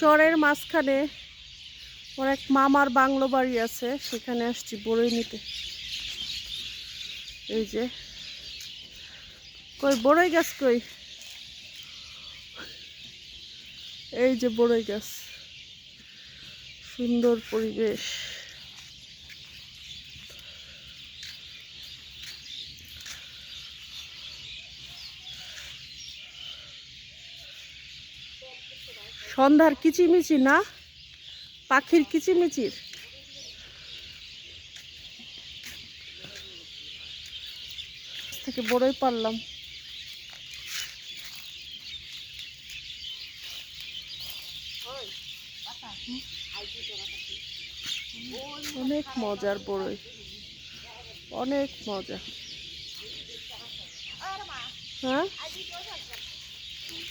চরের মাঝখানে ওর এক মামার বাংলো বাড়ি আছে, সেখানে আসছি বড়ই নিতে। এই যে। কই, বড়ই গাছ কই? এই যে বড়ই গাছ। সুন্দর পরিবেশ। সন্ধ্যার কিচিমিচি না? পাখির কিচিমিচির? থেকে বড়ই পারলাম। অনেক মজার বড়ই। অনেক মজা। হ্যাঁ?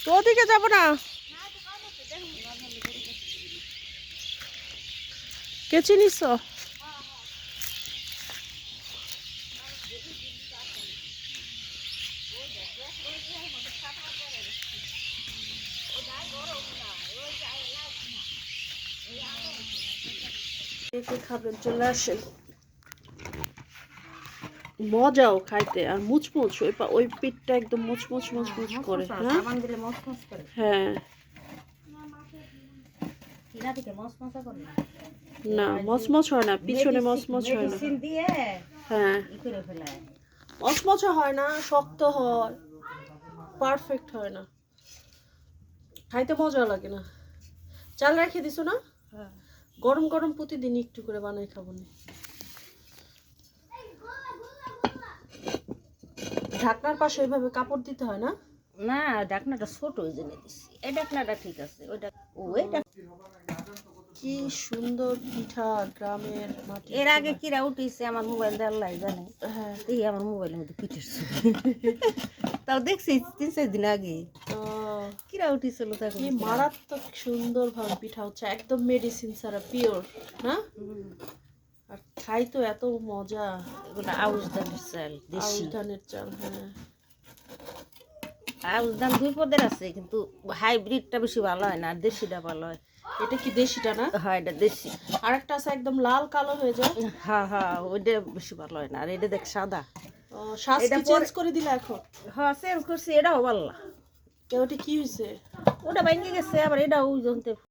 তো ওদিকে যাব না? কে চিনিস? কে কে খাবেন চলে আসেন। মজাও খাইতে আর মুচমুচ ওই ওই পিঠটা একদম মুচমুচ মুচমুচ করে হ্যাঁ? মসমস করে। হ্যাঁ কিনা থেকে মসমসা করে না মচমচ হয় না পিছনে মচমচ হয় না। হ্যাঁ। মচমচা হয় না শক্ত হয় পারফেক্ট হয় না। খাইতে মজা লাগে না। চাল রেখে দিছো না? হ্যাঁ। গরম গরম প্রতিদিন একটু করে বানাই খাব না। ঢাকনার পাশে ওইভাবে কাপড় দিতে হয় না? না ডাকনাটা ছোট ওই জন্য দিছি। এই ডাকনাটা ঠিক আছে ওই ডাক ও কি সুন্দর পিঠা গ্রামের মাটি এর আগে কিরা উঠিছে আমার মোবাইল আল্লাহ জানে হ্যাঁ। এই আমার মোবাইলের মধ্যে পিঠের তাও দেখছি তিন চার দিন আগে। কিরা উঠিছিল তখন কি মারাত্মক সুন্দর ভাবে পিঠা হচ্ছে একদম মেডিসিন ছাড়া পিওর না? আর খাই তো এত মজা। এগুলো আউশ ধানের চাল দেশি। ধানের চাল হ্যাঁ। আউশ ধান দুই পদের আছে কিন্তু হাইব্রিডটা বেশি ভালো হয় না আর দেশিটা ভালো হয়। এটা কি দেশিটা না? হ্যাঁ এটা দেশি। আর একটা আছে একদম লাল কালো হয়ে যায়। হ্যাঁ হ্যাঁ ওইটা বেশি ভালো হয় না আর এটা দেখ সাদা। ও, শ্বাস এটা চেঞ্জ করে দিলে এখন? হ্যাঁ চেঞ্জ করছি এটাও ভালো না। ওটা কি হয়েছে ওটা ভেঙে গেছে আবার এটা ওই জন্যে